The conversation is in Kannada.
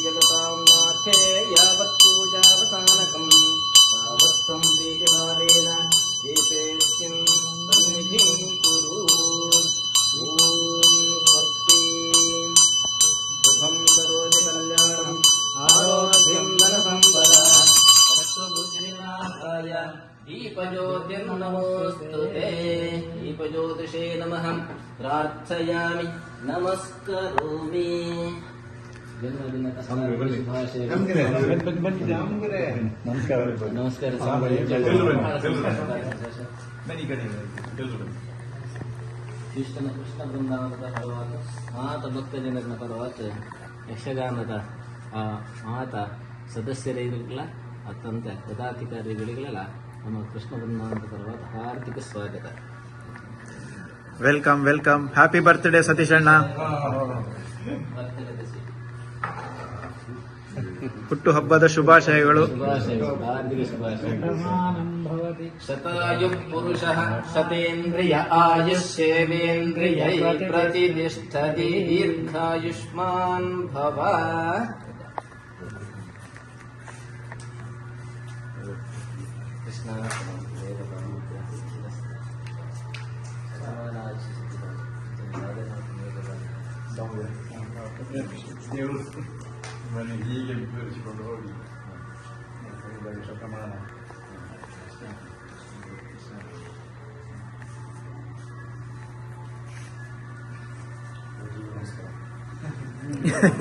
जगतां नाथे यावत्पूजावसानकम् यावत्पूजावसानकं प्रीतिभावेन दीपेत्यं सन्निधिं कुरु। सुखं करोति कल्याणम् आरोध्यं न संपदाय दीपज्योतिं ते। दीपज्योतिषे नमः। प्रार्थयामि नमस्करोमि। ಕಡೆ ನಮಸ್ಕಾರ. ನಮಸ್ಕಾರ. ಕೃಷ್ಣ ಕೃಷ್ಣ ಬೃಂದಾವನದ ಪರವಾಗಿ ಮಾತ ಭಕ್ತ ಜನರ ಪರವಾದ ಯಕ್ಷಗಾನದ ಆ ಮಾತ ಸದಸ್ಯರಿಗಳ ಅತ್ಯಂತ ಪದಾಧಿಕಾರಿಗಳಿಗೆಲ್ಲ ನಮ್ಮ ಕೃಷ್ಣ ಬೃಂದಾವನದ ಪರವಾದ ಹಾರ್ದಿಕ ಸ್ವಾಗತ. Welcome welcome happy birthday Satish ಅಣ್ಣ. ಹುಟ್ಟು ಹಬ್ಬದ ಶುಭಾಶಯಗಳು. ಶುಭಾಶಯಗಳು ಹಾರ್ದಿಕ ಶುಭಾಶಯಗಳು. ಶತಾಯು ಪುರುಷ ಶತೇಂದ್ರಿಯ ಆಯುಷ್ಯೇವೇಂದ್ರಿಯ ಪ್ರತಿನಿಷ್ಠ ದೀರ್ಘಾಯುಷ್ಮಾನ್ ಭವ. Krishna maneghini pure psicologi, quelli che sotto mano. Così non so.